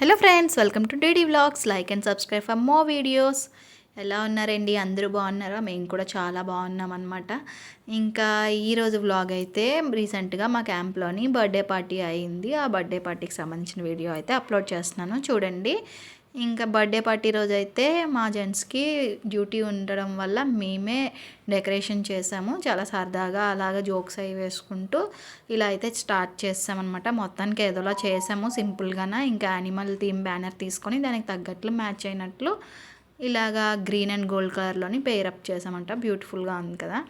Hello friends welcome to DD vlogs. Like and subscribe for more videos. ఎలా ఉన్నారండి? అందరూ బాగున్నారా? మేము కూడా చాలా బాగున్నాం అనమాట ఇంకా ఈరోజు వ్లాగ్ అయితే రీసెంట్గా మా క్యాంప్లోని బర్త్డే పార్టీ అయింది. ఆ బర్త్డే పార్టీకి సంబంధించిన వీడియో అయితే అప్లోడ్ చేస్తున్నాను. చూడండి. ఇంకా బర్త్డే పార్టీ రోజు అయితే మా జెంట్స్కి డ్యూటీ ఉండడం వల్ల మేమే డెకరేషన్ చేసాము. చాలా సరదాగా అలాగా జోక్స్ అవి వేసుకుంటూ ఇలా అయితే స్టార్ట్ చేసామన్నమాట. మొత్తానికి ఏదోలా చేసాము సింపుల్గానే. ఇంకా యానిమల్ థీమ్ బ్యానర్ తీసుకొని దానికి తగ్గట్లు మ్యాచ్ అయినట్లు ఇలాగా గ్రీన్ అండ్ గోల్డ్ కలర్లోని పేరప్ చేసామంట. బ్యూటిఫుల్గా ఉంది కదా.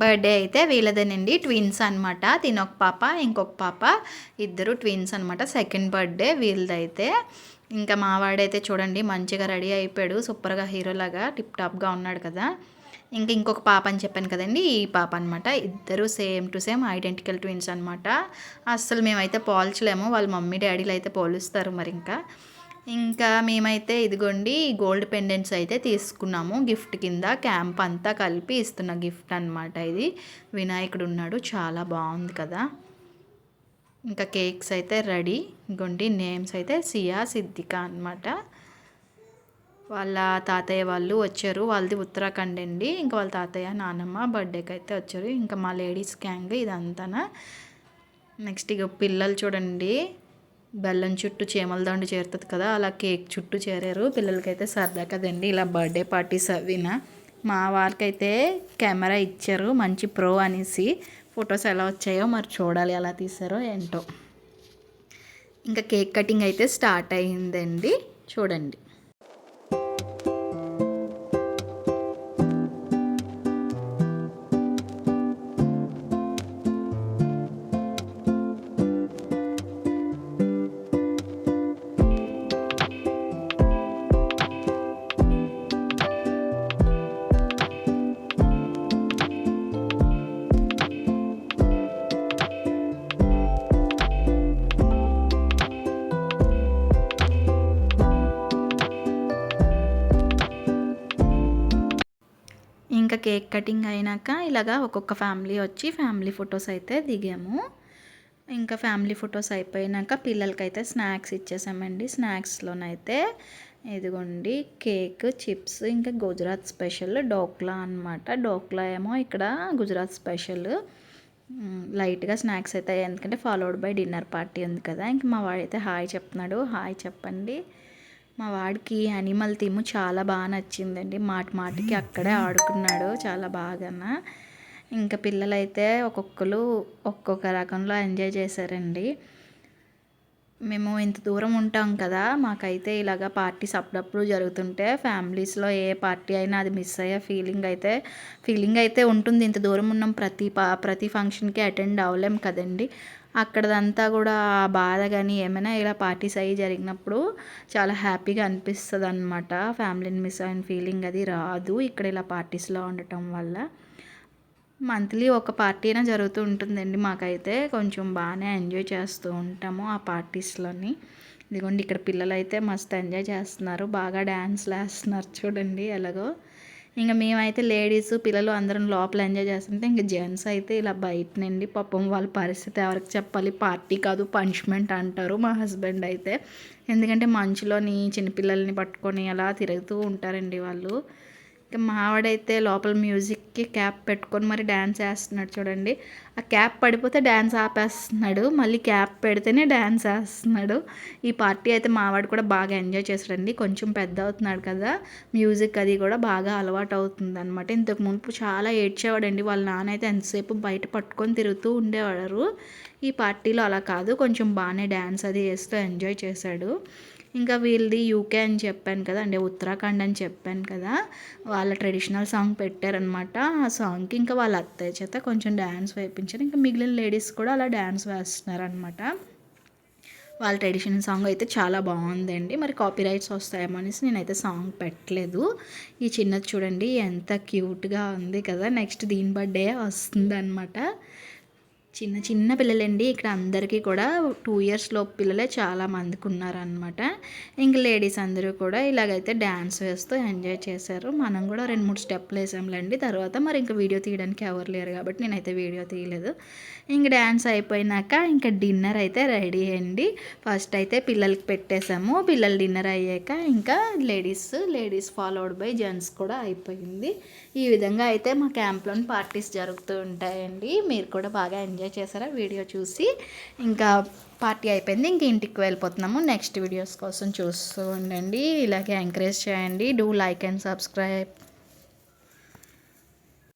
బర్త్డే అయితే వీళ్ళదేనండి ట్విన్స్ అనమాట తినొక పాప ఇంకొక పాప. ఇద్దరు ట్విన్స్ అనమాట సెకండ్ బర్త్డే వీళ్ళదైతే. ఇంకా మావాడైతే చూడండి మంచిగా రెడీ అయిపోయాడు. సూపర్గా హీరోలాగా టిప్ టాప్గా ఉన్నాడు కదా. ఇంకా ఇంకొక పాప అని చెప్పాను కదండి ఈ పాప అనమాట ఇద్దరు same to same identical twins అనమాట అస్సలు మేమైతే పోల్చలేము వాళ్ళ మమ్మీ డాడీలు అయితే పోలుస్తారు మరి ఇంకా. ఇంకా మేమైతే ఇదిగోండి గోల్డ్ పెండెంట్స్ అయితే తీసుకున్నాము. గిఫ్ట్ కింద క్యాంప్ అంతా కలిపి ఇస్తున్న గిఫ్ట్ అనమాట ఇది. వినాయకుడు ఉన్నాడు చాలా బాగుంది కదా. ఇంకా కేక్స్ అయితే రెడీ. ఇంకోండి నేమ్స్ అయితే సియా సిద్దికా అనమాట వాళ్ళ తాతయ్య వాళ్ళు వచ్చారు. వాళ్ళది ఉత్తరాఖండ్ అండి. ఇంకా వాళ్ళ తాతయ్య నానమ్మ బర్త్డేకి అయితే వచ్చారు. ఇంకా మా లేడీస్ గ్యాంగ్ ఇదంతానా. నెక్స్ట్ ఇక పిల్లలు చూడండి. బెల్లం చుట్టూ చీమల దండు చేరుతుంది కదా అలా కేక్ చుట్టూ చేరారు. పిల్లలకైతే సరదా కదండి. ఇలా బర్త్డే పార్టీస్ అవినా. మా వారికైతే కెమెరా ఇచ్చారు. మంచి ప్రో అనేసి. ఫొటోస్ ఎలా వచ్చాయో మరి చూడాలి ఎలా తీసారో ఏంటో. ఇంకా కేక్ కటింగ్ అయితే స్టార్ట్ అయిందండి చూడండి. ఇంకా కేక్ కటింగ్ అయినాక ఇలాగా ఒక్కొక్క ఫ్యామిలీ వచ్చి ఫ్యామిలీ ఫొటోస్ అయితే దిగాము. ఇంకా ఫ్యామిలీ ఫొటోస్ అయిపోయినాక పిల్లలకైతే స్నాక్స్ ఇచ్చేసామండి. స్నాక్స్లోనైతే ఇదిగోండి కేక్ చిప్స్ ఇంకా గుజరాత్ స్పెషల్ డోక్లా అనమాట డోక్లా ఏమో ఇక్కడ గుజరాత్ స్పెషల్. లైట్గా స్నాక్స్ అయితే ఎందుకంటే ఫాలోడ్ బై డిన్నర్ పార్టీ ఉంది కదా. ఇంక మా వాడైతే హాయ్ చెప్తున్నాడు. హాయ్ చెప్పండి. మా వాడికి యానిమల్ థీమ్ చాలా బాగా నచ్చిందండి. మాట మాటికి అక్కడే ఆడుకున్నాడు చాలా బాగా ఇంకా పిల్లలైతే ఒక్కొక్కరు ఒక్కొక్క రకంలో ఎంజాయ్ చేశారండి. మేము ఇంత దూరం ఉంటాం కదా మాకైతే ఇలాగ పార్టీస్ అప్పుడప్పుడు జరుగుతుంటే ఫ్యామిలీస్లో ఏ పార్టీ అయినా అది మిస్ అయ్యే ఫీలింగ్ అయితే ఫీలింగ్ అయితే ఉంటుంది. ఇంత దూరం ఉన్నాం ప్రతి పా ప్రతి ఫంక్షన్కి అటెండ్ అవ్వలేం కదండి. అక్కడదంతా కూడా బాధ కానీ ఏమైనా ఇలా పార్టీస్ అయ్యి జరిగినప్పుడు చాలా హ్యాపీగా అనిపిస్తుంది అనమాట ఫ్యామిలీని మిస్ అయిన ఫీలింగ్ అది రాదు. ఇక్కడ ఇలా పార్టీస్లో ఉండటం వల్ల మంత్లీ ఒక పార్టీ అయినా జరుగుతూ ఉంటుందండి మాకైతే. కొంచెం బాగానే ఎంజాయ్ చేస్తూ ఉంటాము ఆ పార్టీస్లోని. ఇదిగోండి ఇక్కడ పిల్లలు అయితే మస్తు ఎంజాయ్ చేస్తున్నారు. బాగా డ్యాన్స్లు వేస్తున్నారు చూడండి ఎలాగో. ఇంకా మేమైతే లేడీస్ పిల్లలు అందరం లోపల ఎంజాయ్ చేస్తుంటే ఇంకా జెంట్స్ అయితే ఇలా బయట నుండి పాపం వాళ్ళ పరిస్థితి ఎవరికి చెప్పాలి? పార్టీ కాదు పనిష్మెంట్ అంటారు మా హస్బెండ్ అయితే. ఎందుకంటే మంచులోని చిన్నపిల్లల్ని పట్టుకొని అలా తిరుగుతూ ఉంటారండి వాళ్ళు. ఇంకా మావాడైతే లోపల మ్యూజిక్కి క్యాప్ పెట్టుకొని మరి డ్యాన్స్ వేస్తున్నాడు చూడండి. ఆ క్యాప్ పడిపోతే డ్యాన్స్ ఆపేస్తున్నాడు. మళ్ళీ క్యాప్ పెడితేనే డ్యాన్స్ వేస్తున్నాడు. ఈ పార్టీ అయితే మావాడు కూడా బాగా ఎంజాయ్ చేశాడండి. కొంచెం పెద్ద అవుతున్నాడు కదా. మ్యూజిక్ అది కూడా బాగా అలవాటు అవుతుంది అనమాట ఇంతకు మునుపు చాలా ఏడ్చేవాడండి. వాళ్ళ నాన్న అయితే ఎంతసేపు బయట పట్టుకొని తిరుగుతూ ఉండేవాడు ఈ పార్టీలో అలా కాదు. కొంచెం బాగానే డ్యాన్స్ అది వేస్తూ ఎంజాయ్ చేశాడు. ఇంకా వీళ్ళది యూకే అని చెప్పాను కదా అంటే ఉత్తరాఖండ్ అని చెప్పాను కదా వాళ్ళ ట్రెడిషనల్ సాంగ్ పెట్టారనమాట ఆ సాంగ్కి ఇంకా వాళ్ళ అత్తయ్య చేత కొంచెం డ్యాన్స్ వేయించారు. ఇంకా మిగిలిన లేడీస్ కూడా అలా డ్యాన్స్ వేస్తున్నారనమాట వాళ్ళ ట్రెడిషనల్ సాంగ్ అయితే చాలా బాగుందండి. మరి కాపీ రైట్స్ వస్తాయేమో అనేసి నేనైతే సాంగ్ పెట్టలేదు. ఈ చిన్నది చూడండి ఎంత క్యూట్గా ఉంది కదా. నెక్స్ట్ దీని బర్త్డే వస్తుంది అనమాట చిన్న చిన్న పిల్లలండి. ఇక్కడ అందరికీ కూడా టూ ఇయర్స్ లోపు పిల్లలే చాలా మందికి ఉన్నారనమాట ఇంక లేడీస్ అందరూ కూడా ఇలాగైతే డ్యాన్స్ వేస్తూ ఎంజాయ్ చేశారు. మనం కూడా రెండు మూడు స్టెప్లు వేసాంలేండి. తర్వాత మరి ఇంకా వీడియో తీయడానికి ఎవరు లేరు కాబట్టి నేనైతే వీడియో తీయలేదు. ఇంక డ్యాన్స్ అయిపోయినాక ఇంకా డిన్నర్ అయితే రెడీ అయ్యండి ఫస్ట్ అయితే పిల్లలకి పెట్టేసాము పిల్లలు డిన్నర్ అయ్యాక ఇంకా ladies ladies followed by gents కూడా అయిపోయింది. ఈ విధంగా అయితే మా క్యాంప్లోని పార్టీస్ జరుగుతూ ఉంటాయండి. మీరు కూడా బాగా ఎంజాయ్ ఎంజాయ్ చేశారా? వీడియో చూసి ఇంకా పార్టీ అయిపోయింది. ఇంక ఇంటికి వెళ్ళిపోతున్నాము. నెక్స్ట్ వీడియోస్ కోసం చూస్తూ ఉండండి. ఇలాగే ఎంకరేజ్ చేయండి. Do like and subscribe.